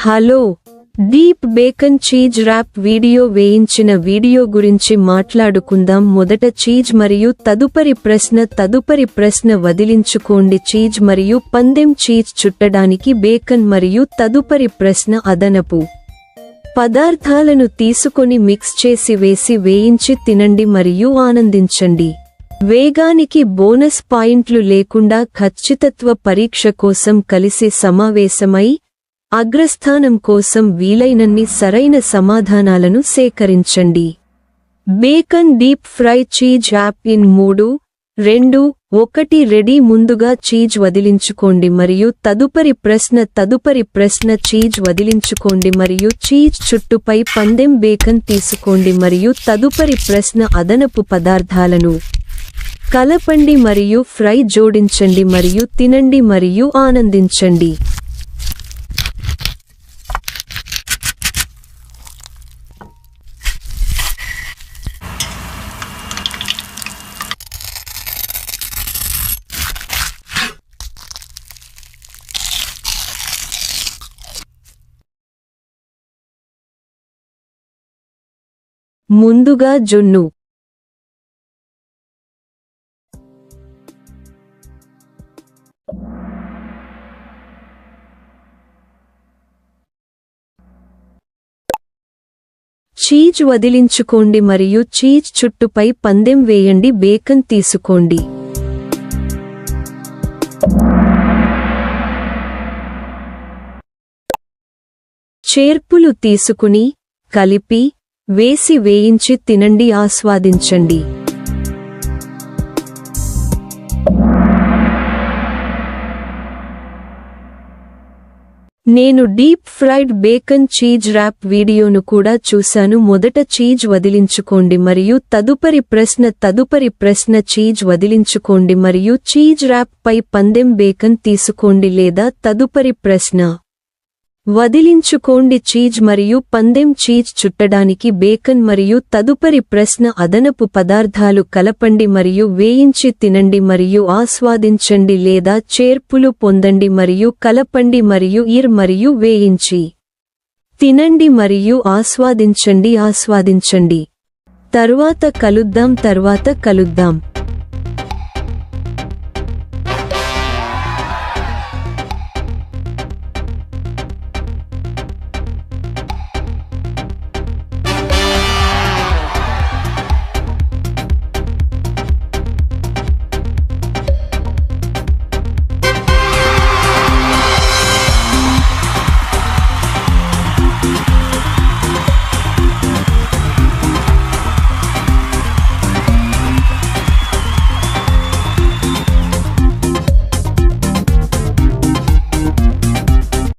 Hello deep bacon cheese wrap video వేయించిన video గురించి మాట్లాడుకుందాం. మొదట చీజ్ మరియు తదుపరి ప్రశ్న తదుపరి ప్రశ్న వదిలించుకోండి. చీజ్ మరియు పందెం చీజ్ చుట్టడానికి బేకన్ మరియు తదుపరి ప్రశ్న అదనపు పదార్థాలను తీసుకొని మిక్స్ చేసి వేసి వేయించి తినండి మరియు ఆనందించండి. వేగానికి బోనస్ పాయింట్లు లేకుండా ఖచ్చితత్వ పరీక్ష కోసం కలిసి సమావేశమై అగ్రస్థానం కోసం వీలైనన్ని సరైన సమాధానాలను సేకరించండి. Bacon deep fry cheese wrap in మూడు రెండు ఒకటి రెడీ ముందుగా చీజ్ వదిలించుకోండి మరియు తదుపరి ప్రశ్న తదుపరి ప్రశ్న చీజ్ వదిలించుకోండి మరియు చీజ్ చుట్టుపై పందెం బేకన్ తీసుకోండి మరియు తదుపరి ప్రశ్న అదనపు పదార్థాలను కలపండి మరియు ఫ్రై జోడించండి మరియు తినండి మరియు ఆనందించండి. ముందుగా జున్ను. చీజ్ వదిలించుకోండి మరియు చీజ్ చుట్టుపై పందెం వేయండి బేకన్ తీసుకోండి. చేర్పులు తీసుకుని కలిపి వేసి వేయించి తినండి ఆస్వాదించండి. నేను deep fried bacon cheese wrap వీడియోను కూడా చూశాను. మొదట చీజ్ వదిలించుకోండి మరియు తదుపరి ప్రశ్న తదుపరి ప్రశ్న చీజ్ వదిలించుకోండి మరియు చీజ్ ర్యాప్ పై పందెం బేకన్ తీసుకోండి లేదా తదుపరి ప్రశ్న. వదిలించుకోండి చీజ్ మరియు పందెం చీజ్ చుట్టడానికి బేకన్ మరియు తదుపరి ప్రశ్న అదనపు పదార్థాలు కలపండి మరియు వేయించి తినండి మరియు ఆస్వాదించండి లేదా చేర్పులు పొందండి మరియు కలపండి మరియు ఇర్ మరియు వేయించి తినండి మరియు ఆస్వాదించండి ఆస్వాదించండి. తరువాత కలుద్దాం తర్వాత కలుద్దాం.